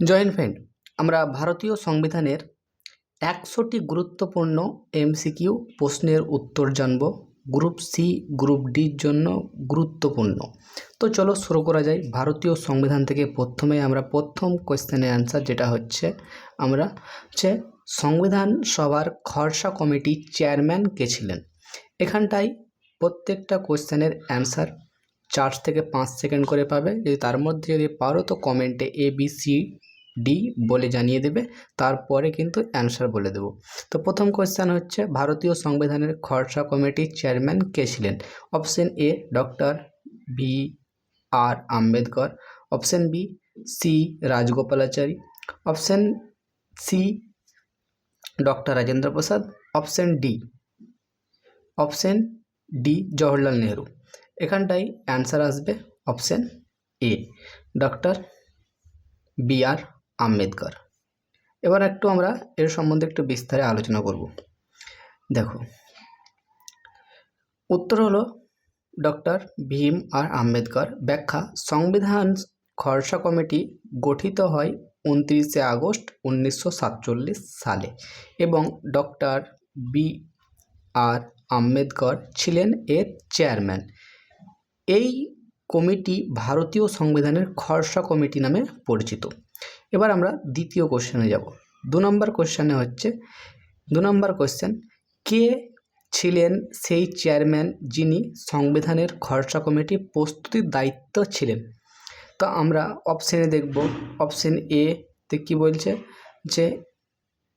Joint friend, আমরা ভারতীয় সংবিধানের একশোটি গুরুত্বপূর্ণ এমসিকিউ প্রশ্নের উত্তর জানব। গ্রুপ সি গ্রুপ ডির জন্য গুরুত্বপূর্ণ। তো চলো শুরু করা যায় ভারতীয় সংবিধান থেকে প্রথমে আমরা প্রথম কোয়েশ্চেনের অ্যান্সার যেটা হচ্ছে, আমরা হচ্ছে সংবিধান সভার খরসা কমিটি চেয়ারম্যান কে ছিলেন। এখানটায় প্রত্যেকটা কোয়েশ্চেনের অ্যান্সার চার থেকে পাঁচ সেকেন্ড করে পাবে। যদি তার মধ্যে যদি পারো তো কমেন্টে এ বি সি ডি বলে জানিয়ে দেবে, তারপরে কিন্তু অ্যান্সার বলে দেবো। তো প্রথম কোয়েশ্চেন হচ্ছে, ভারতীয় সংবিধানের খরসা কমিটির চেয়ারম্যান কে ছিলেন? Option A doctor B R Ambedkar. Option B C Rajagopalachari. Option C doctor Rajendra Prasad. Option D option D Jawaharlal Nehru. এখানটায় অ্যান্সার আসবে option A doctor B R Ambedkar. এবার একটু আমরা এর সম্বন্ধে একটু বিস্তারে আলোচনা করব। দেখো, উত্তর হলো ডক্টর ভীম আর আম্বেদকর। ব্যাখ্যা, সংবিধান খরসা কমিটি গঠিত হয় উনত্রিশে আগস্ট উনিশশো সাতচল্লিশ সালে এবং ডক্টর বি আর আম্বেদকর ছিলেন এর চেয়ারম্যান। এই কমিটি ভারতীয় সংবিধানের খরসা কমিটি নামে পরিচিত। এবার আমরা দ্বিতীয় কোশ্চেনে যাব। দু নম্বর কোশ্চেনে হচ্ছে, দু নম্বর কোশ্চেন কে ছিলেন সেই চেয়ারম্যান যিনি সংবিধানের খরচা কমিটি প্রস্তুতির দায়িত্ব ছিলেন? তো আমরা অপশানে দেখব অপশান এ তে কী বলছে? যে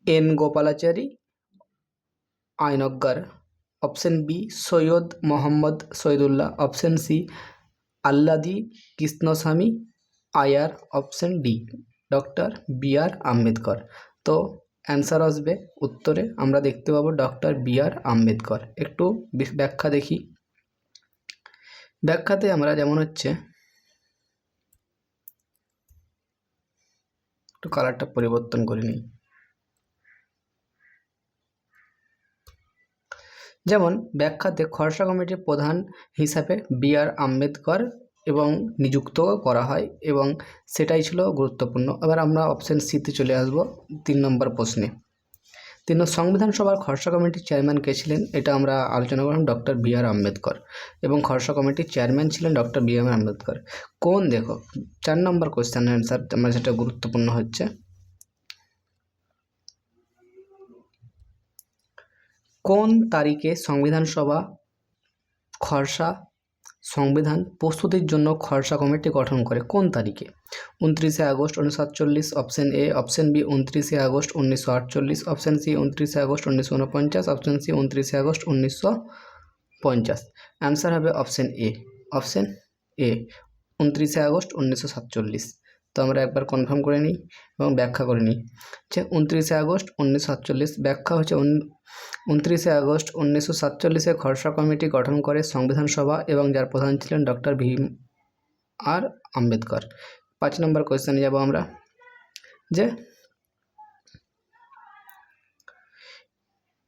N Gopalachari, আইনজ্ঞর। Option B Syed Mohammad Saadulla. Option C Alladi Krishnaswamy. Ayyar option D doctor B R Ambedkar. তো অ্যান্সার আসবে, উত্তরে আমরা দেখতে পাবো ডক্টর বি আর আম্বেদকর। একটু ব্যাখ্যা দেখি। ব্যাখ্যাতে আমরা যেমন হচ্ছে, একটু কালারটা পরিবর্তন করে নিই। যেমন ব্যাখ্যাতে খরসা কমিটির প্রধান হিসাবে বি আর আম্বেদকর এবং নিযুক্ত করা হয় এবং সেটাই ছিল গুরুত্বপূর্ণ। এবার আমরা অপশান সিতে চলে আসব তিন নম্বর প্রশ্নে। তিন সংবিধান সভার খরসা কমিটির চেয়ারম্যান কে ছিলেন? এটা আমরা আলোচনা করলাম ডক্টর বি আর আম্বেদকর এবং খরসা কমিটির চেয়ারম্যান ছিলেন ডক্টর বি আর আম্বেদকর। কোন দেখো, চার নম্বর কোয়েশ্চেন অ্যান্সার আমরা যেটা গুরুত্বপূর্ণ হচ্ছে। কোন তারিখে সংবিধান সভা খরসা সংবিধান প্রস্তুতির জন্য খরসা কমিটি গঠন করে। কোন তারিখে? উনত্রিশে আগস্ট উনিশশো সাতচল্লিশ অপশন এ অপশন বি উনত্রিশে আগস্ট উনিশশো আটচল্লিশ অপশন সি উনত্রিশে আগস্ট উনিশশো উনপঞ্চাশ অপশন সি উনত্রিশে আগস্ট উনিশশো পঞ্চাশ। অ্যান্সার হবে অপশন এ অপশন এ উনত্রিশে আগস্ট উনিশশো সাতচল্লিশ। তো আমরা একবার কনফার্ম করে নিই এবং ব্যাখ্যা করে নিই। যে উনত্রিশে আগস্ট উনিশশো সাতচল্লিশ, ব্যাখ্যা হচ্ছে উন- উনত্রিশে আগস্ট উনিশশো সাতচল্লিশে খরসা কমিটি গঠন করে সংবিধান সভা এবং যার প্রধান ছিলেন ডক্টর ভীম আর আম্বেদকর। পাঁচ নম্বর কোয়েশ্চেনে যাব আমরা। যে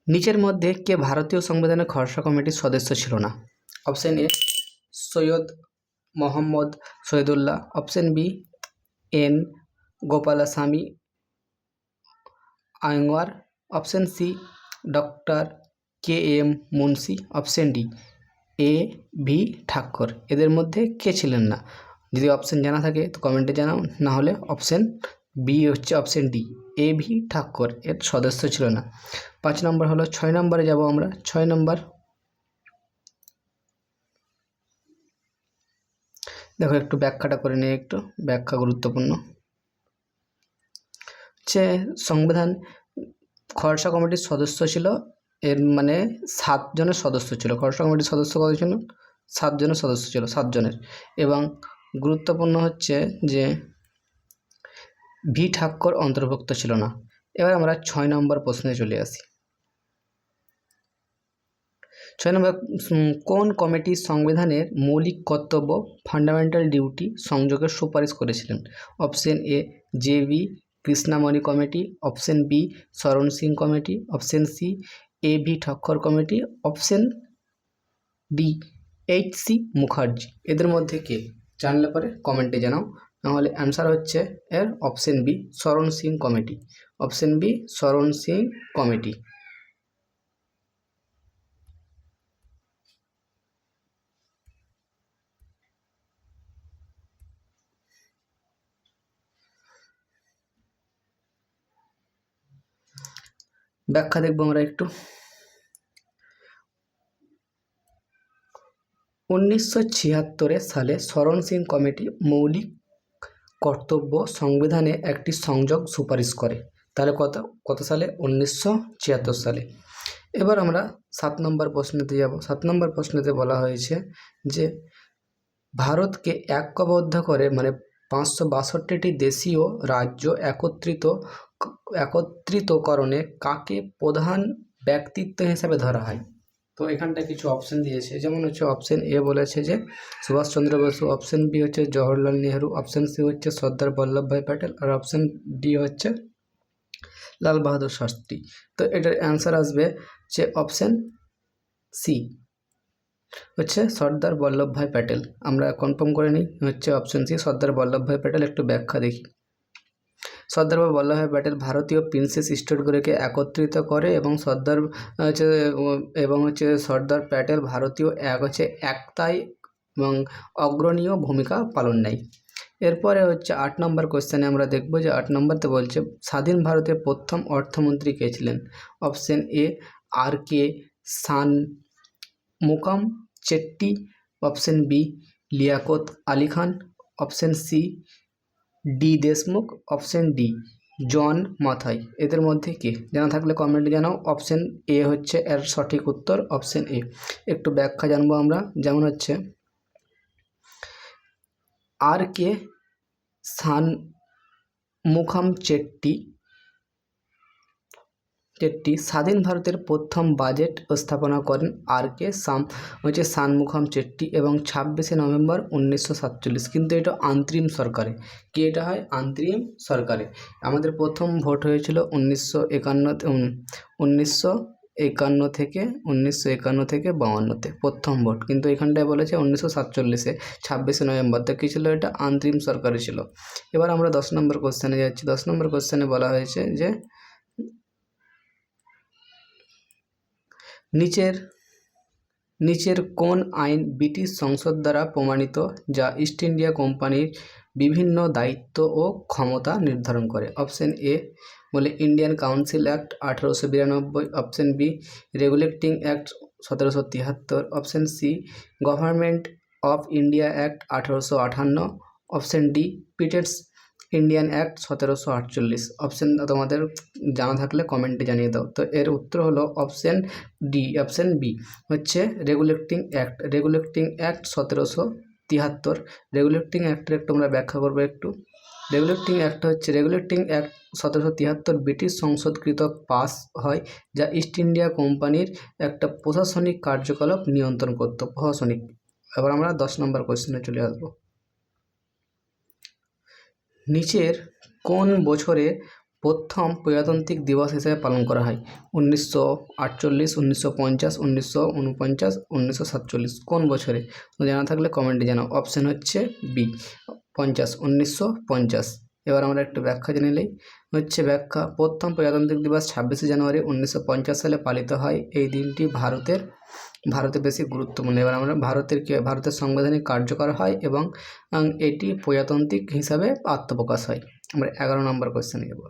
নিচের মধ্যে কে ভারতীয় সংবিধানের খরসা কমিটির সদস্য ছিল না? Option A Syed Mohammad Saadulla option B N Gopalaswami আইনওয়ার option C, doctor K M Munshi, option D, A V Thakkar এদের মধ্যে কে ছিলেন না? যদি অপশন জানা থাকে তো কমেন্টে জানাও, না হলে অপশন বি হচ্ছে option D, A V Thakkar এর সদস্য ছিল না। পাঁচ নম্বর হলো, ছয় নম্বরে যাব আমরা, ছয় নম্বর দেখো একটু ব্যাখ্যাটা করে নিই একটু, ব্যাখ্যা গুরুত্বপূর্ণ। যে সংবিধান, খরসা কমিটির সদস্য ছিল, এর মানে সাতজনের সদস্য ছিল। খরসা কমিটির সদস্য কত ছিল? সাতজনের সদস্য ছিল, সাতজনের। এবং গুরুত্বপূর্ণ হচ্ছে যে ভি ঠাক্কর অন্তর্ভুক্ত ছিল না। এবার আমরা ছয় নম্বর প্রশ্নে চলে আসি। ছয় নম্বর কোন কমিটি সংবিধানের মৌলিক কর্তব্য ফান্ডামেন্টাল ডিউটি সংযোগের সুপারিশ করেছিলেন? Option A J V Krishnamani committee option B Swaran Singh committee option C A V Thakkar committee option D H C Mukherjee. এদের মধ্যে কে? জানলে পরে কমেন্টে জানাও। নাহলে অ্যান্সার হচ্ছে এর অপশন বি শরণ সিং কমিটি। অপশন বি শরণ সিং কমিটি। ব্যাখ্যা দেখব আমরা একটু। উনিশশো সালে শরণ সিং কমিটি মৌলিক কর্তব্য সংবিধানে একটি সংযোগ সুপারিশ করে। তাহলে কত কত সালে? উনিশশো ছিয়াত্তর সালে। এবার আমরা সাত নম্বর প্রশ্নতে যাব। সাত নম্বর প্রশ্নতে বলা হয়েছে যে, ভারতকে ঐক্যবদ্ধ করে মানে পাঁচশো বাষট্টিটি দেশীয় রাজ্য একত্রিত একত্রিতকরণে কাকে প্রধান ব্যক্তিত্ব হিসাবে ধরা হয়? তো এখানটা কিছু অপশন দিয়েছে। যেমন হচ্ছে অপশন এ বলেছে যে সুভাষচন্দ্র বসু অপশন বি হচ্ছে জওহরলাল নেহরু অপশন সি হচ্ছে সর্দার বল্লভভাই প্যাটেল, আর অপশন ডি হচ্ছে লাল বাহাদুর শাস্ত্রী। তো এটার অ্যান্সার আসবে যে অপশন সি হচ্ছে সর্দার বল্লভভাই প্যাটেল। আমরা কনফার্ম করে নিই, হচ্ছে অপশন সি সর্দার বল্লভভাই প্যাটেল, একটু ব্যাখ্যা দেখি। সর্দার বল্লভভাই প্যাটেল ভারতীয় প্রিন্সেস স্টেটগুলিকে একত্রিত করে এবং সর্দার হচ্ছে এবং হচ্ছে সর্দার প্যাটেল ভারতীয় এক, হচ্ছে একতাই এবং অগ্রণীয় ভূমিকা পালন নেয়। এরপরে হচ্ছে আট নম্বর কোশ্চেনে আমরা দেখব যে আট নম্বরতে বলছে, স্বাধীন ভারতের প্রথম অর্থমন্ত্রী কে ছিলেন? Option A, R K Shanmukham Chetty, option B, Liaquat Ali Khan, option C D Deshmukh option D John Mathai এদের মধ্যে কে? জানা থাকলে কমেন্টে জানাও। অপশন এ হচ্ছে এর সঠিক উত্তর অপশন এ একটু ব্যাখ্যা জানব আমরা। যেমন হচ্ছে, আর কে সান মুখাম চেট্টি চেট্টি স্বাধীন ভারতের প্রথম বাজেট স্থাপনা করেন আর কে সাম হচ্ছে সানমুখাম চেট্টি এবং ছাব্বিশে নভেম্বর উনিশশো সাতচল্লিশ। কিন্তু এটা আন্তরিম সরকারে। কি এটা হয়? আন্তরিম সরকারে। আমাদের প্রথম ভোট হয়েছিল উনিশশো একান্ন উনিশশো একান্ন থেকে, উনিশশো একান্ন থেকে বাউান্নতে প্রথম ভোট। কিন্তু এখানটায় বলেছে উনিশশো সাতচল্লিশে, ছাব্বিশে নভেম্বর। তো কী ছিল এটা? আন্তরিম সরকারি ছিল। এবার আমরা দশ নম্বর কোশ্চেনে যাচ্ছি। দশ নম্বর কোশ্চেনে বলা হয়েছে যে নিচের নিচের কোন আইন ব্রিটিশ সংসদ দ্বারা প্রমাণিত যা ইস্ট ইন্ডিয়া কোম্পানির বিভিন্ন দায়িত্ব ও ক্ষমতা নির্ধারণ করে? অপশন এ, বলে ইন্ডিয়ান কাউন্সিল অ্যাক্ট আঠেরোশো বিরানব্বই। অপশন বি, রেগুলেটিং অ্যাক্ট সতেরোশো তিয়াত্তর option C, government of India act আঠেরোশো আটান্ন option D, Pitt's Indian act সতেরোশো আটচল্লিশ। অপশান তোমাদের জানা থাকলে কমেন্টে জানিয়ে দাও। তো এর উত্তর হলো অপশান ডি অপশান বি হচ্ছে রেগুলেটিং অ্যাক্ট রেগুলেটিং অ্যাক্ট সতেরোশো তিয়াত্তর রেগুলেটিং অ্যাক্টের একটু আমরা ব্যাখ্যা করব একটু। রেগুলেটিং অ্যাক্ট হচ্ছে রেগুলেটিং অ্যাক্ট সতেরোশো তিয়াত্তর ব্রিটিশ সংসদকৃত পাস হয়, যা ইস্ট ইন্ডিয়া কোম্পানির একটা প্রশাসনিক কার্যকলাপ নিয়ন্ত্রণ করত। প্রশাসনিক। এবার আমরা দশ নম্বর কোয়েশ্চেনে চলে আসব। নিচের কোন বছরে প্রথম প্রজাতান্ত্রিক দিবস হিসেবে পালন করা হয়? উনিশশো আটচল্লিশ, উনিশশো পঞ্চাশ, উনিশশো উনপঞ্চাশ উনিশশো সাতচল্লিশ। কোন বছরে? জানা থাকলে কমেন্টে জানাও। অপশান হচ্ছে বি পঞ্চাশ, উনিশশো পঞ্চাশ। এবার আমরা একটু ব্যাখ্যা জেনে নিই। হচ্ছে ব্যাখ্যা, প্রথম প্রজাতান্ত্রিক দিবস ছাব্বিশে জানুয়ারি উনিশশো পঞ্চাশ সালে পালিত হয়। এই দিনটি ভারতের ভারতে বেশি গুরুত্বপূর্ণ এবার আমরা ভারতের ভারতের সংবিধানে কার্যকর হয় এবং এটি প্রজাতান্ত্রিক হিসাবে আত্মপ্রকাশ হয়। আমরা এগারো নম্বর কোয়েশ্চেনে যাব।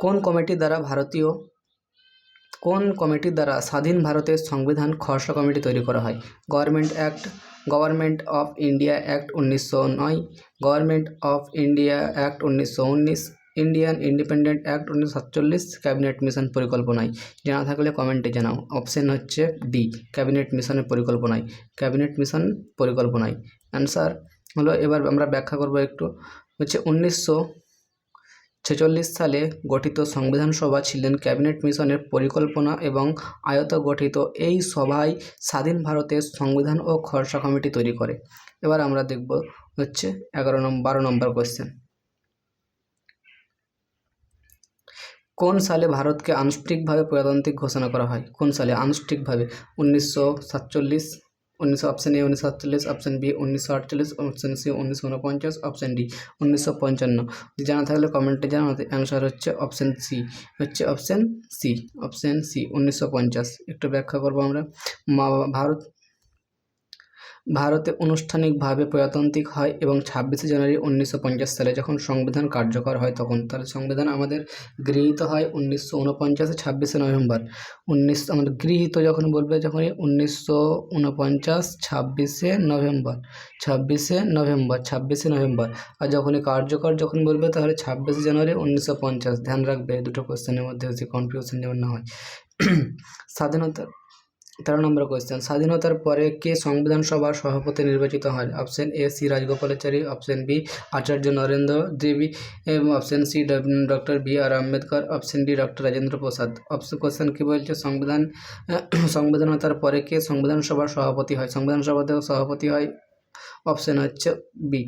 কোন কমিটি দ্বারা ভারতীয়, কোন কমিটির দ্বারা স্বাধীন ভারতের সংবিধান খসড়া কমিটি তৈরি করা হয়? Government act government of India act উনিশশো নয়, গভর্নমেন্ট অফ ইন্ডিয়া অ্যাক্ট উনিশশো উনিশ, ইন্ডিয়ান ইন্ডিপেন্ডেন্ট অ্যাক্ট উনিশশো সাতচল্লিশ, ক্যাবিনেট মিশন পরিকল্পনায়। জানা থাকলে কমেন্টে জানাও। অপশন হচ্ছে ডি, ক্যাবিনেট মিশনের পরিকল্পনায়। ক্যাবিনেট মিশন পরিকল্পনায়। অ্যান্সার হলো, এবার আমরা ব্যাখ্যা করব একটু। হচ্ছে উনিশশো ছেচল্লিশ সালে গঠিত সংবিধান সভা ছিলেন ক্যাবিনেট মিশনের পরিকল্পনা এবং আয়ত গঠিত। এই সভায় স্বাধীন ভারতের সংবিধান ও খসড়া কমিটি তৈরি করে। এবার আমরা দেখব হচ্ছে এগারো নম্বর বারো নম্বর কোয়েশ্চেন কোন সালে ভারতকে আনুষ্ঠানিকভাবে প্রজাতান্ত্রিক ঘোষণা করা হয়? কোন সালে আনুষ্ঠানিকভাবে? উনিশশো সাতচল্লিশ উনিশশো অপশন এ, উনিশশো সাতচল্লিশ, অপশন বি, উনিশশো আটচল্লিশ, অপশন সি, উনিশশো উনপঞ্চাশ অপশন ডি, উনিশশো পঞ্চান্ন। জানা থাকলে কমেন্টে জানাও অ্যান্সার হচ্ছে অপশন সি, হচ্ছে অপশন সি অপশন সি, উনিশশো পঞ্চাশ। একটু ব্যাখ্যা করব আমরা। মা- ভারত ভারতে আনুষ্ঠানিকভাবে প্রজাতান্ত্রিক হয় এবং ছাব্বিশে জানুয়ারি উনিশশো পঞ্চাশ সালে যখন সংবিধান কার্যকর হয় তখন তাহলে সংবিধান আমাদের গৃহীত হয় উনিশশো উনপঞ্চাশে ছাব্বিশে নভেম্বর। উনিশশো আমাদের গৃহীত যখন বলবে যখনই উনিশশো উনপঞ্চাশ ছাব্বিশে নভেম্বর ছাব্বিশে নভেম্বর ছাব্বিশে নভেম্বর। আর যখনই কার্যকর যখন বলবে তাহলে ছাব্বিশে জানুয়ারি উনিশশো পঞ্চাশ। ধ্যান রাখবে দুটো কোশ্চেনের মধ্যে হচ্ছে কনফিউশন যেমন না হয়। স্বাধীনতা তেরো নম্বর কোয়েশ্চেন স্বাধীনতার পরে কে সংবিধান সভার সভাপতি নির্বাচিত হন option A C Rajagopalachari option B Acharya Narendra Devi, এবং option C doctor B R Ambedkar option D doctor Rajendra Prasad. Option question কী বলছে? সংবিধান, সংবিধানতার পরে কে সংবিধান সভার সভাপতি হয়? সংবিধান সভাতে সভাপতি হয় অপশন হচ্ছে B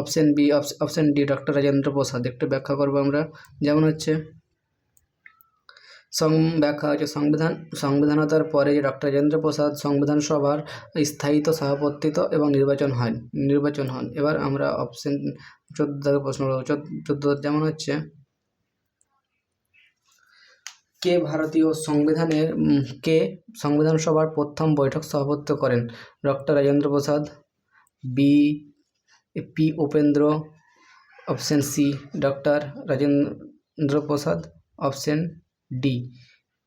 option B option D doctor Rajendra Prasad. একটু ব্যাখ্যা করব আমরা। যেমন হচ্ছে সং ব্যাখ্যা হচ্ছে সংবিধান। সংবিধানতার পরে যে ডক্টর রাজেন্দ্র প্রসাদ সংবিধান সভার স্থায়িত্ব, সভাপতিত্ব এবং নির্বাচন হয়, নির্বাচন হন। এবার আমরা অপশন চোদ্দ প্রশ্ন চোদ্দ যেমন হচ্ছে, কে ভারতীয় সংবিধানের কে সংবিধান সভার প্রথম বৈঠক সভাপতিত্ব করেন? Doctor Rajendra Prasad B P Upendra option C doctor Rajendra Prasad option D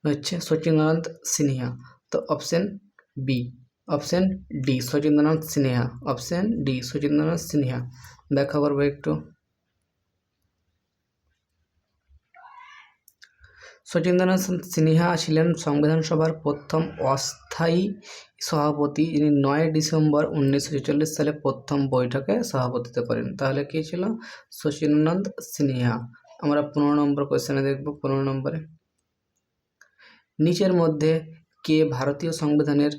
হচ্ছে সচিন্দ্রনাথ সিনহা তো option B option D Sachindranath Sinha option D Sachindranath Sinha ব্যাখ্যা করব একটু সচিন্দ্রনাথ সিনহা ছিলেন সংবিধান সভার প্রথম অস্থায়ী সভাপতি যিনি নয় ডিসেম্বর উনিশশো ছেচল্লিশ সালে প্রথম বৈঠকে সভাপতিত্ব করেন তাহলে কী ছিল সচিন্দ্রনাথ সিনহা আমরা পনেরো নম্বর কোয়েশ্চেনে দেখব পনেরো নম্বরে নিচের মধ্যে কে ভারতীয় সংবিধানের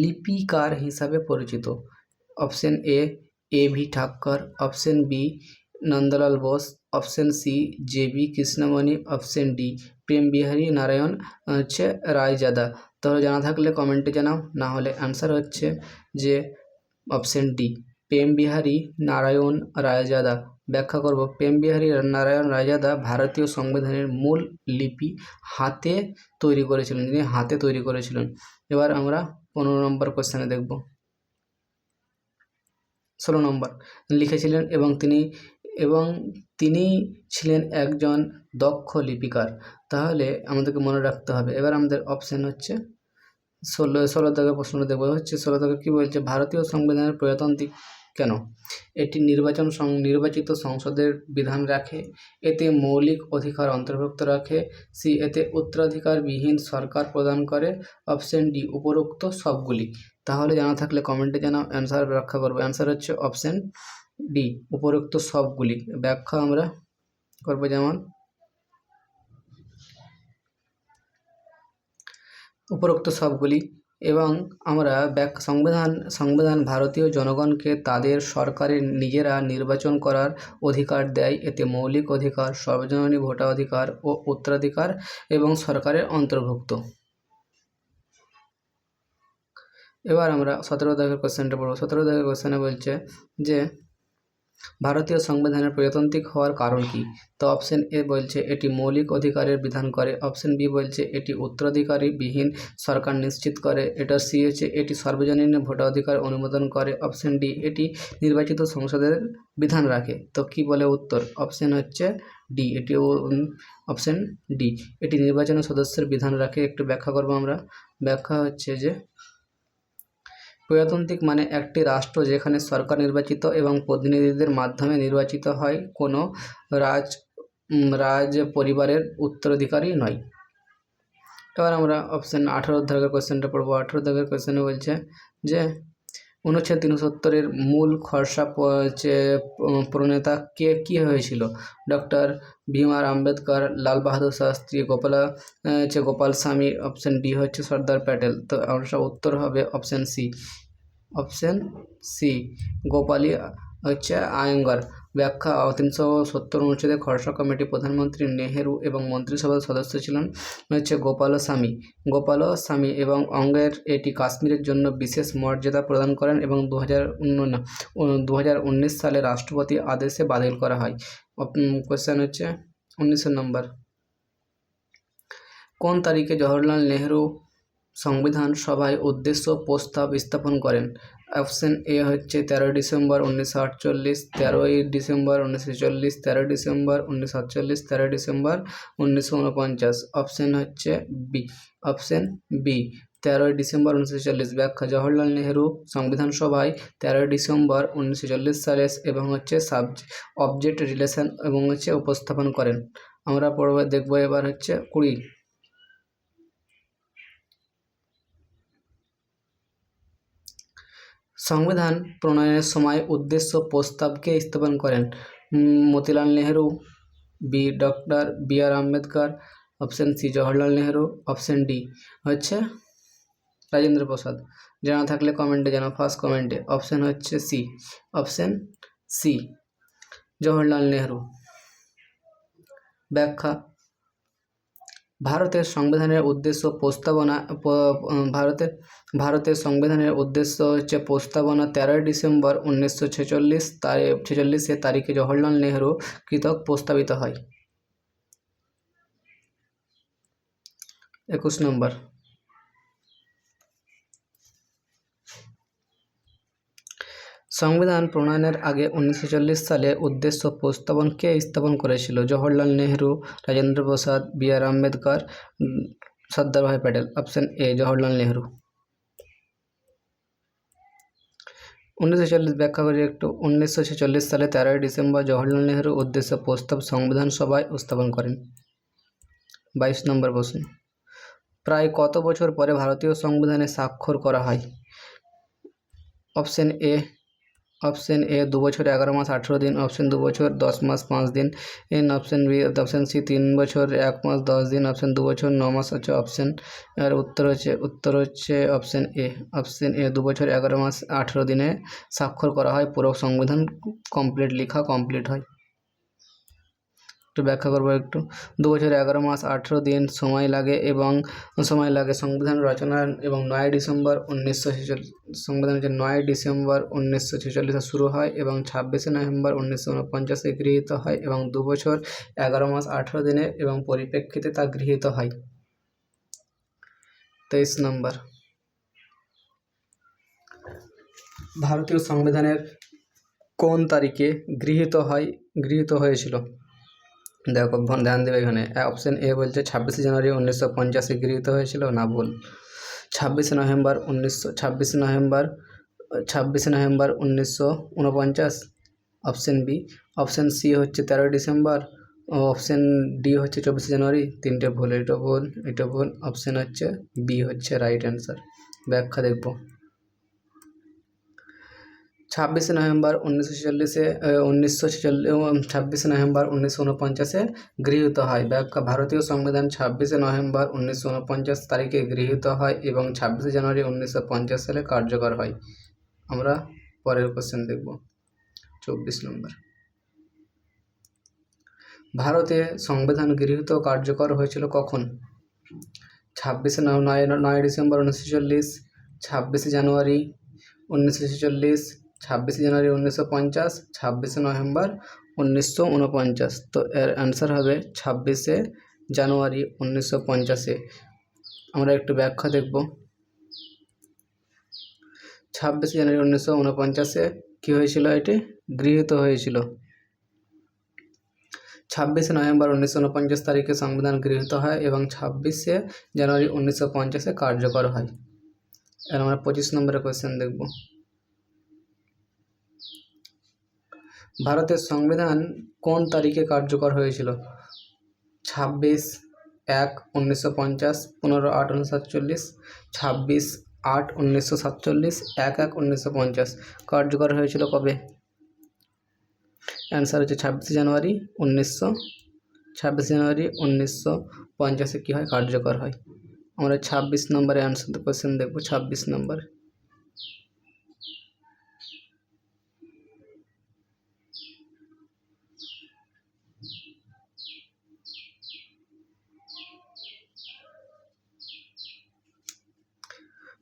লিপিকার হিসাবে পরিচিত? Option A A V Thakkar. Option B, Nandalal Bose. Option C, J B Krishnamani. Option D Prem Behari Narain. হচ্ছে রায়জাদা। তাহলে জানা থাকলে কমেন্টে জানাও, না হলে অ্যান্সার হচ্ছে যে অপশন ডি প্রেম বিহারী নারায়ণ রায়জাদা। ব্যাখ্যা করব। প্রেম বিহারী নারায়ণ রায়জাদা ভারতীয় সংবিধানের মূল লিপি হাতে তৈরি করেছিলেন। যিনি হাতে তৈরি করেছিলেন। এবার আমরা পনেরো নম্বর কোশ্চেনে দেখব। ষোলো নম্বর। লিখেছিলেন এবং তিনি এবং তিনি ছিলেন একজন দক্ষ লিপিকার। তাহলে আমাদেরকে মনে রাখতে হবে। এবার আমাদের অপশান হচ্ছে ষোলো ষোলো দাগের প্রশ্নটা দেখব। হচ্ছে ষোলো দাগে কী বলছে? ভারতীয় সংবিধানের প্রজাতান্ত্রিক কেন? এটি নির্বাচন সং, নির্বাচিত সংসদের বিধান রাখে, এতে মৌলিক অধিকার অন্তর্ভুক্ত রাখে, সি, এতে উত্তরাধিকারবিহীন সরকার প্রদান করে, অপশন ডি, উপরোক্ত সবগুলি। তাহলে জানা থাকলে কমেন্টে জানাও, অ্যান্সার ব্যাখ্যা করব। অ্যান্সার হচ্ছে অপশন ডি, উপরোক্ত সবগুলি। ব্যাখ্যা আমরা করব যেমন, উপরোক্ত সবগুলি এবং আমরা ব্যাক সংবিধান সংবিধান ভারতীয় জনগণকে তাদের সরকারের নিজেরা নির্বাচন করার অধিকার দেয়। এতে মৌলিক অধিকার, সর্বজনীন ভোটাধিকার ও উত্তরাধিকার এবং সরকারের অন্তর্ভুক্ত। এবার আমরা সতেরো দাগের কোশ্চেনটা পড়ব। সতেরো দাগের কোশ্চেনে বলছে যে ভারতীয় সংবিধানের প্রজাতান্ত্রিক হওয়ার কারণ কি? তো অপশন এ বলছে, এটি মৌলিক অধিকারের বিধান করে। অপশন বি বলছে, এটি উত্তরাধিকারী বিহীন সরকার নিশ্চিত করে। এটা সি হচ্ছে এটি সর্বজনীন ভোটাধিকার অনুমোদন করে। অপশন ডি, এটি নির্বাচিত সংসদের বিধান রাখে। তো কি বলে উত্তর? অপশন হচ্ছে ডি, এটি অপশন ডি, এটি নির্বাচনের সদস্যের বিধান রাখে। একটু ব্যাখ্যা করব আমরা। ব্যাখ্যা হচ্ছে যে প্রজাতান্ত্রিক মানে একটি রাষ্ট্র যেখানে সরকার নির্বাচিত এবং প্রতিনিধিদের মাধ্যমে নির্বাচিত হয়, কোনো রাজ রাজ পরিবারের উত্তরাধিকারী নয়। এবার আমরা অপশান আঠারো দাগের কোয়েশ্চেনটা পড়ব। আঠারো দাগের কোয়েশ্চেনে বলছে যে অনুচ্ছেদ তিনসত্তরের মূল উম, প্রণেতা কে কী হয়েছিল? ডক্টর ভীম আর আম্বেদকর লাল বাহাদুর শাস্ত্রী গোপালা হচ্ছে গোপাল স্বামী অপশান ডি হচ্ছে সর্দার প্যাটেল। তো আমরা উত্তর হবে option C. Option C Gopali হচ্ছে আয়ঙ্গার। ব্যাখ্যা তিনশো সত্তর অনুচ্ছেদে খরসা কমিটি প্রধানমন্ত্রী নেহেরু এবং মন্ত্রিসভার সদস্য ছিলেন হচ্ছে গোপালস্বামী গোপালস্বামী এবং অঙ্গের এটি কাশ্মীরের জন্য বিশেষ মর্যাদা প্রদান করেন এবং দু হাজার দু হাজার উনিশ সালে রাষ্ট্রপতি আদেশে বাতিল করা হয়। কোয়েশ্চেন হচ্ছে উনিশের নম্বর কোন তারিখে জওহরলাল নেহেরু সংবিধান সভায় উদ্দেশ্য প্রস্তাব স্থাপন করেন। অপশন এ হচ্ছে তেরোই ডিসেম্বর উনিশশো আটচল্লিশ, তেরোই ডিসেম্বর উনিশশো চল্লিশ তেরোই ডিসেম্বর উনিশশো আটচল্লিশ তেরোই ডিসেম্বর উনিশশো উনপঞ্চাশ। অপশন হচ্ছে বি। অপশন বি, তেরোই ডিসেম্বর উনিশশো চল্লিশ। ব্যাখ্যা, জওহরলাল নেহেরু সংবিধান সভায় তেরোই ডিসেম্বর উনিশশো চল্লিশ সালে এবং হচ্ছে সাব অবজেক্ট রিলেশন এবং হচ্ছে উপস্থাপন করেন। আমরা পড়ব, দেখব এবার হচ্ছে কুড়ি। সংবিধান প্রণয়নের সময় উদ্দেশ্য প্রস্তাবকে স্থাপন করেন। Motilal Nehru B doctor B R Ambedkar option C Jawaharlal Nehru option D হচ্ছে রাজেন্দ্র প্রসাদ। জানা থাকলে কমেন্টে জানাও ফার্স্ট কমেন্টে অপশন হচ্ছে C option C Jawaharlal Nehru. ব্যাখ্যা ভারতের সংবিধানের উদ্দেশ্য প্রস্তাবনা ভারতের ভারতের সংবিধানের উদ্দেশ্য হচ্ছে প্রস্তাবনা তেরোই ডিসেম্বর উনিশশো ছেচল্লিশ ছেচল্লিশে তারিখে জওহরলাল নেহরু কৃতক প্রস্তাবিত হয়। একুশ নম্বর। সংবিধান প্রণয়নের আগে উনিশশো চল্লিশ সালে উদ্দেশ্য প্রস্তাবন কে স্থাপন করেছিল? Jawaharlal Nehru, Rajendra Prasad, B R Ambedkar Sardarbhai Patel. Option A, Jawaharlal Nehru. উনিশশো চল্লিশ ব্যাখ্যা করি একটু। উনিশশো ছেচল্লিশ সালে তেরোই ডিসেম্বর জওহরলাল নেহরু উদ্দেশ্য প্রস্তাব সংবিধান সভায় উপস্থাপন করেন। বাইশ নম্বর প্রশ্ন। প্রায় কত বছর পরে ভারতীয় সংবিধানে স্বাক্ষর করা হয়? অপশন এ অপশন এ দু বছর, এগারো মাস, আঠেরো দিন। অপশন দু বছর, দশ মাস, পাঁচ দিন। এন অপশন বি অপশন সি তিন বছর, এক মাস, দশ দিন। অপশন দু বছর, ন মাস হচ্ছে অপশন আর উত্তর হচ্ছে উত্তর হচ্ছে অপশন এ অপশন এ দু বছর, এগারো মাস, আঠেরো দিনে স্বাক্ষর করা হয়। পুরো সংবিধান কমপ্লিট লেখা কমপ্লিট হয়। একটু ব্যাখ্যা করব একটু। দু বছর এগারো মাস, আঠেরো দিন সময় লাগে এবং সময় লাগে সংবিধান রচনা এবং নয় ডিসেম্বর উনিশশো ছেচল্লিশ সংবিধান হচ্ছে নয় ডিসেম্বর উনিশশো ছেচল্লিশে শুরু হয় এবং ছাব্বিশে নভেম্বর উনিশশো উনপঞ্চাশে গৃহীত হয় এবং দু বছর, এগারো মাস, আঠেরো দিনে এবং পরিপ্রেক্ষিতে তা গৃহীত হয়। তেইশ নম্বর। ভারতীয় সংবিধানের কোন তারিখে গৃহীত হয়, গৃহীত হয়েছিল? দেখো, ধ্যান দেবে এখানে। অপশান এ বলছে, ছাব্বিশে জানুয়ারি উনিশশো পঞ্চাশে গৃহীত হয়েছিল না ভুল ছাব্বিশে নভেম্বর উনিশশো, ছাব্বিশে নভেম্বর ছাব্বিশে নভেম্বর উনিশশো উনপঞ্চাশ অপশান বি অপশান সি হচ্ছে তেরোই ডিসেম্বর। অপশান ডি হচ্ছে চব্বিশে জানুয়ারি। তিনটে ভুল এটা ভুল এটা ভুল। অপশান হচ্ছে বি হচ্ছে রাইট অ্যান্সার ব্যাখ্যা দেখব। ছাব্বিশে নভেম্বর উনিশশো ছেচল্লিশে উনিশশো ছেচল্লিশ ছাব্বিশে নভেম্বর উনিশশো উনপঞ্চাশে গৃহীত হয়। ব্যাখ্যা ভারতীয় সংবিধান ছাব্বিশে নভেম্বর উনিশশো উনপঞ্চাশ তারিখে গৃহীত হয় এবং ছাব্বিশে জানুয়ারি উনিশশো পঞ্চাশ সালে কার্যকর হয়। আমরা পরের কোশ্চেন দেখব। চব্বিশ নম্বর। ভারতে সংবিধান গৃহীত কার্যকর হয়েছিল কখন? ছাব্বিশে নয় নয় ডিসেম্বর উনিশশো চল্লিশ ছাব্বিশে জানুয়ারি উনিশশো ছেচল্লিশ ছাব্বিশে জানুয়ারি উনিশশো পঞ্চাশ, ছাব্বিশে নভেম্বর উনিশশো উনপঞ্চাশ তো এর অ্যান্সার হবে ছাব্বিশে জানুয়ারি উনিশশো পঞ্চাশে। আমরা একটু ব্যাখ্যা দেখব। ছাব্বিশে জানুয়ারি উনিশশো উনপঞ্চাশে কী হয়েছিল এটি? গৃহীত হয়েছিল। ছাব্বিশে নভেম্বর উনিশশো উনপঞ্চাশ তারিখে সংবিধান গৃহীত হয় এবং ছাব্বিশে জানুয়ারি উনিশশো পঞ্চাশে কার্যকর হয়। এর আমরা পঁচিশ নম্বরের কোয়েশ্চেন দেখব। ভারতের সংবিধান কোন তারিখে কার্যকর হয়েছিল? ছাব্বিশ এক উনিশশো পঞ্চাশ, পনেরো আট উনিশশো সাতচল্লিশ, ছাব্বিশ আট উনিশশো সাতচল্লিশ, এক এক উনিশশো পঞ্চাশ। কার্যকর হয়েছিল কবে? অ্যান্সার হচ্ছে ছাব্বিশে জানুয়ারি উনিশশো, ছাব্বিশে জানুয়ারি উনিশশো পঞ্চাশে কী হয়? কার্যকর হয়। আমরা ছাব্বিশ নম্বরে অ্যান্সার কোয়েশ্চেন দেখব। ছাব্বিশ নম্বরে।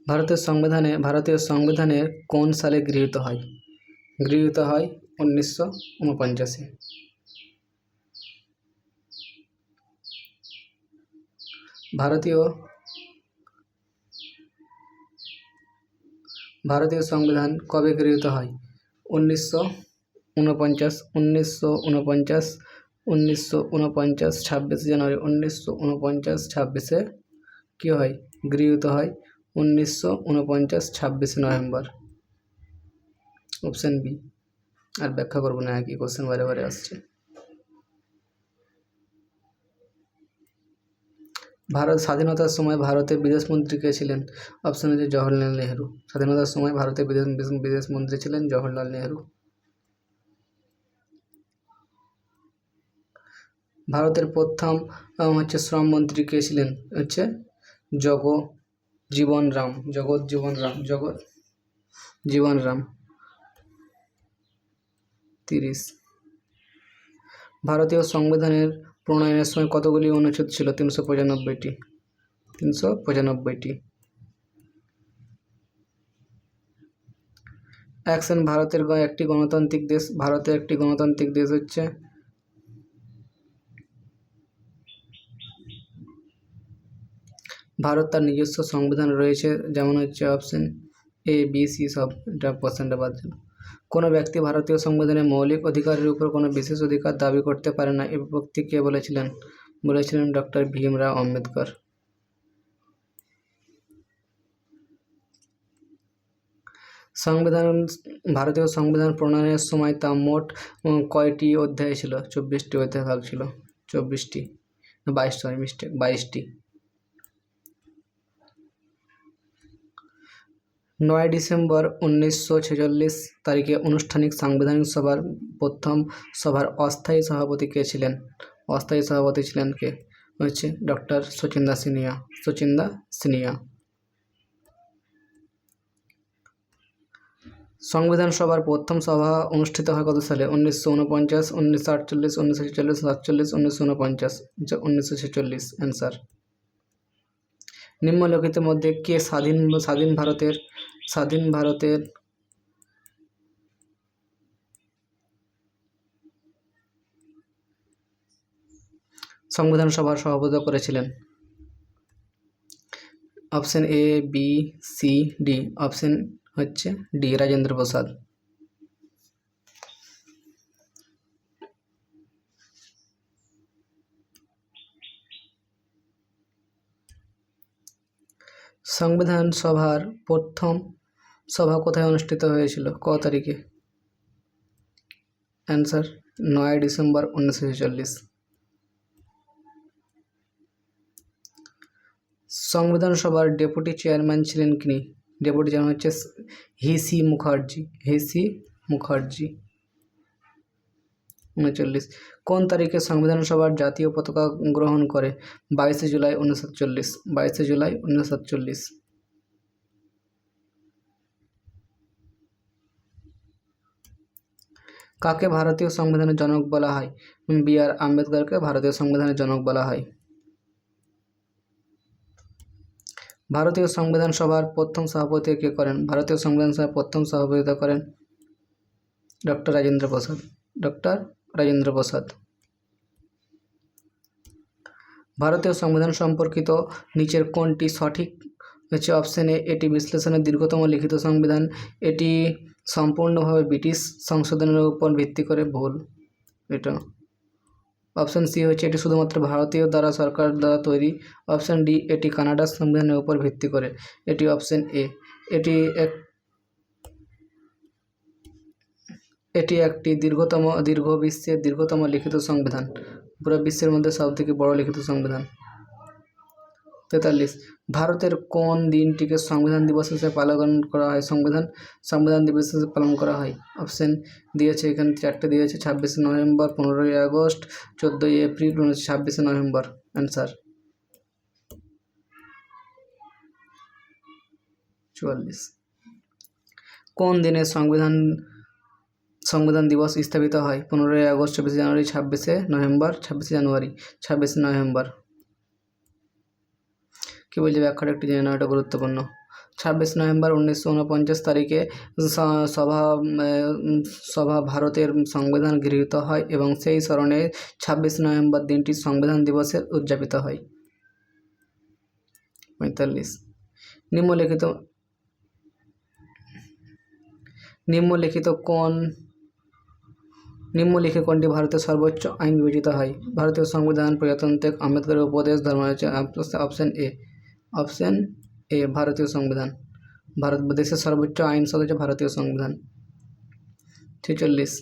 ভারতের সংবিধানে, ভারতীয় সংবিধানের কোন সালে গৃহীত হয়? গৃহীত হয় উনিশশো উনপঞ্চাশে ভারতীয় ভারতীয় সংবিধান কবে গৃহীত হয়? উনিশশো উনপঞ্চাশ উনিশশো উনপঞ্চাশ উনিশশো উনপঞ্চাশ ছাব্বিশে জানুয়ারি, উনিশশো উনপঞ্চাশ ছাব্বিশে কী হয়? গৃহীত হয় উনিশশো উনপঞ্চাশ ছাব্বিশে নভেম্বর। অপশান বি আর ব্যাখ্যা করব না, একই কোশ্চেন বারে বারে আসছে। ভারত স্বাধীনতার সময় ভারতের বিদেশমন্ত্রী কে ছিলেন? অপশন হচ্ছে জওহরলাল নেহেরু। স্বাধীনতার সময় ভারতের বিদেশ, বিদেশ- বিদেশমন্ত্রী ছিলেন জওহরলাল নেহেরু। ভারতের প্রথম হচ্ছে শ্রম মন্ত্রী কে ছিলেন? হচ্ছে জগ জীবন রাম, জগৎ জীবন রাম, জগৎ জীবন রাম। তিরিশ। ভারতীয় সংবিধানের প্রণয়নের সময় কতগুলি অনুচ্ছেদ ছিল? তিনশো পঁচানব্বইটি। তিনশো পঁচানব্বইটি। অ্যাকশন ভারতের একটি গণতান্ত্রিক দেশ, ভারতের একটি গণতান্ত্রিক দেশ হচ্ছে ভারত তার নিজস্ব সংবিধান রয়েছে, যেমন হচ্ছে অপশন এ বি সি সব এটা কোশ্চেনটা বাদ দিল কোনো ব্যক্তি ভারতীয় সংবিধানের মৌলিক অধিকারের উপর কোনো বিশেষ অধিকার দাবি করতে পারে না। এ ব্যক্তি কে বলেছিলেন? বলেছিলেন ডক্টর ভীমরাও আম্বেদকর। সংবিধান ভারতীয় সংবিধান প্রণয়নের সময় তা মোট কয়টি অধ্যায় ছিল? চব্বিশটি অধ্যায় ভাগ ছিল। চব্বিশটি, বাইশ সরি মিস্টেক বাইশটি। নয় ডিসেম্বর উনিশশো ছেচল্লিশ তারিখে আনুষ্ঠানিক সাংবিধানিক সভার প্রথম সভার অস্থায়ী সভাপতি কে ছিলেন? অস্থায়ী সভাপতি ছিলেন কে? হচ্ছে ডক্টর সচিন্দা সিনিয়া। সচিন্দা সিনিয়া। সংবিধান সভার প্রথম সভা অনুষ্ঠিত হয় কত সালে? উনিশশো উনপঞ্চাশ উনিশশো আটচল্লিশ, উনিশশো ছেচল্লিশ, সাতচল্লিশ, উনিশশো উনপঞ্চাশ উনিশশো ছেচল্লিশ অ্যান্সার নিম্নলিখিতের মধ্যে কে স্বাধীন স্বাধীন ভারতের স্বাধীন ভারতের সংবিধান সভার সভাপতিত্ব করেছিলেন। Option A B C D option হচ্ছে ডি, রাজেন্দ্র প্রসাদ। সংবিধান সভার প্রথম সভা কোথায় অনুষ্ঠিত হয়েছিল? ক তারিখে? অ্যান্সার, নয় ডিসেম্বর উনিশশো ছেচল্লিশ। সংবিধান সভার ডেপুটি চেয়ারম্যান ছিলেন কিনি? ডেপুটি চেয়ারম্যান হচ্ছে হিসি মুখার্জি। হিসি মুখার্জি। উনচল্লিশ। কোন তারিখে সংবিধান সভার জাতীয় পতাকা গ্রহণ করে? বাইশে জুলাই উনিশশো সাতচল্লিশ বাইশে জুলাই উনিশশো সাতচল্লিশ। কাকে ভারতীয় সংবিধানের জনক বলা হয়? বি আর আম্বেদকরকে ভারতীয় সংবিধানের জনক বলা হয়। ভারতীয় সংবিধান সভার প্রথম সভাপতি কে করেন? ভারতীয় সংবিধান সভার প্রথম সভাপতিত্ব করেন ডক্টর রাজেন্দ্র প্রসাদ। ডক্টর রাজেন্দ্র প্রসাদ ভারতীয় সংবিধান সম্পর্কিত নিচের কোনটি সঠিক? হচ্ছে অপশন এটি বিশ্লেষণের দীর্ঘতম লিখিত সংবিধান। এটি সম্পূর্ণভাবে ব্রিটিশ সংশোধনের উপর ভিত্তি করে ভুল। এটা। অপশন সি হচ্ছে এটি শুধুমাত্র ভারতীয় দ্বারা সরকার দ্বারা তৈরি। অপশন ডি এটি কানাডার সংবিধানের উপর ভিত্তি করে। এটি অপশন এ এটি এক এটি একটি দীর্ঘতম, দীর্ঘ বিশ্বের দীর্ঘতম লিখিত সংবিধান। পুরো বিশ্বের মধ্যে সবথেকে বড় লিখিত সংবিধান। তেতাল্লিশ। ভারতের কোন দিনটিকে সংবিধান দিবস হিসেবে পালন করা হয়? সংবিধান সংবিধান দিবস হিসেবে পালন করা হয়। অপশন দিয়েছে এখানে চারটে দিয়েছে, ছাব্বিশে নভেম্বর, পনেরোই আগস্ট, চোদ্দোই এপ্রিল ছাব্বিশে নভেম্বর। অ্যান্সার। চুয়াল্লিশ। কোন দিনে সংবিধান সংবিধান দিবস স্থাপিত হয় পনেরোই আগস্ট চব্বিশে জানুয়ারি, ছাব্বিশে নভেম্বর, ছাব্বিশে জানুয়ারি, ছাব্বিশে নভেম্বর। কী বলছে ব্যাখ্যাটা একটু জেনে নেওয়া এটা গুরুত্বপূর্ণ। ছাব্বিশ নভেম্বর উনিশশো উনপঞ্চাশ তারিখে সভা সভা ভারতের সংবিধান গৃহীত হয় এবং সেই স্মরণে ছাব্বিশ নভেম্বর দিনটি সংবিধান দিবসে উদযাপিত হয়। পঁয়তাল্লিশ। নিম্নলিখিত নিম্নলিখিত কোন নিম্নলিখিত কোনটি ভারতের সর্বোচ্চ আইন বিবেচিত হয়? ভারতীয় সংবিধান প্রজাতান্ত্রিক আম্বেদকরের উপদেশ ধর্ম অপশন এ। অপশন এ, ভারতীয় সংবিধান। ভারত দেশের সর্বোচ্চ আইনসদ হচ্ছে ভারতীয় সংবিধান। ছেচল্লিশ।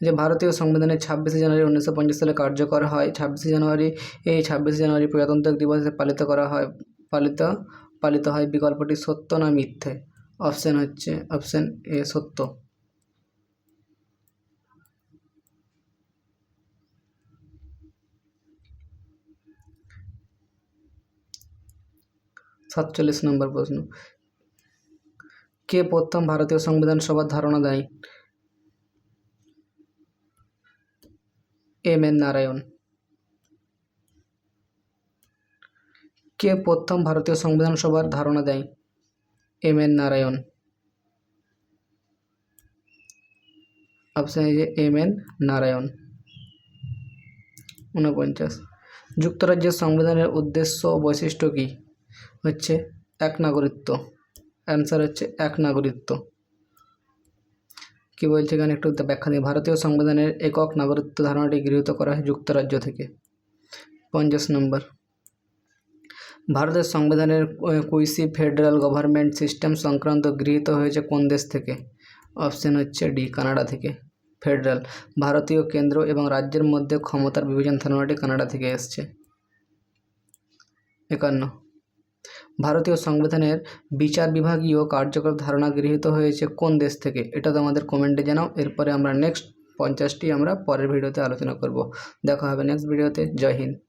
যে ভারতীয় সংবিধানের ছাব্বিশে জানুয়ারি উনিশশো পঞ্চাশ সালে কার্যকর হয়, ছাব্বিশে জানুয়ারি এই ছাব্বিশে জানুয়ারি প্রজাতান্ত্রিক দিবসে পালিত করা হয়, পালিত পালিত হয় বিকল্পটি সত্য না মিথ্যে? অপশন হচ্ছে, অপশন এ সত্য। সাতচল্লিশ নম্বর প্রশ্ন। কে প্রথম ভারতীয় সংবিধান সভার ধারণা দেয়? M N Narayan. কে প্রথম ভারতীয় সংবিধান সভার ধারণা দেয়? M N Narayan. অপশন যে এম এন নারায়ণ। ঊনপঞ্চাশ। যুক্তরাজ্যের সংবিধানের উদ্দেশ্য ও বৈশিষ্ট্য কী? হচ্ছে এক নাগরিকত্ব অ্যান্সার হচ্ছে এক নাগরিকত্ব কি বলছে এখানে একটু ব্যাখ্যা দিই ভারতীয় সংবিধানের একক নাগরিকত্ব ধারণাটি গৃহীত করা হয় যুক্তরাজ্য থেকে। পঞ্চাশ নম্বর। ভারতের সংবিধানের কুইসি ফেডারেল গভর্নমেন্ট সিস্টেম সংক্রান্ত গৃহীত হয়েছে কোন দেশ থেকে? অপশন হচ্ছে ডি, কানাডা থেকে। ফেডারেল। ভারতীয় কেন্দ্র এবং রাজ্যের মধ্যে ক্ষমতার বিভাজন ধারণাটি কানাডা থেকে এসছে। একান্ন। ভারতীয় সংবিধানের বিচার বিভাগীয় কার্যকর ধারণা গৃহীত হয়েছে কোন দেশ থেকে? এটা তো আমাদের কমেন্টে জানাও। এরপরে আমরা নেক্সট পঞ্চাশটি আমরা পরের ভিডিওতে আলোচনা করব। দেখা হবে নেক্সট ভিডিওতে জয় হিন্দ।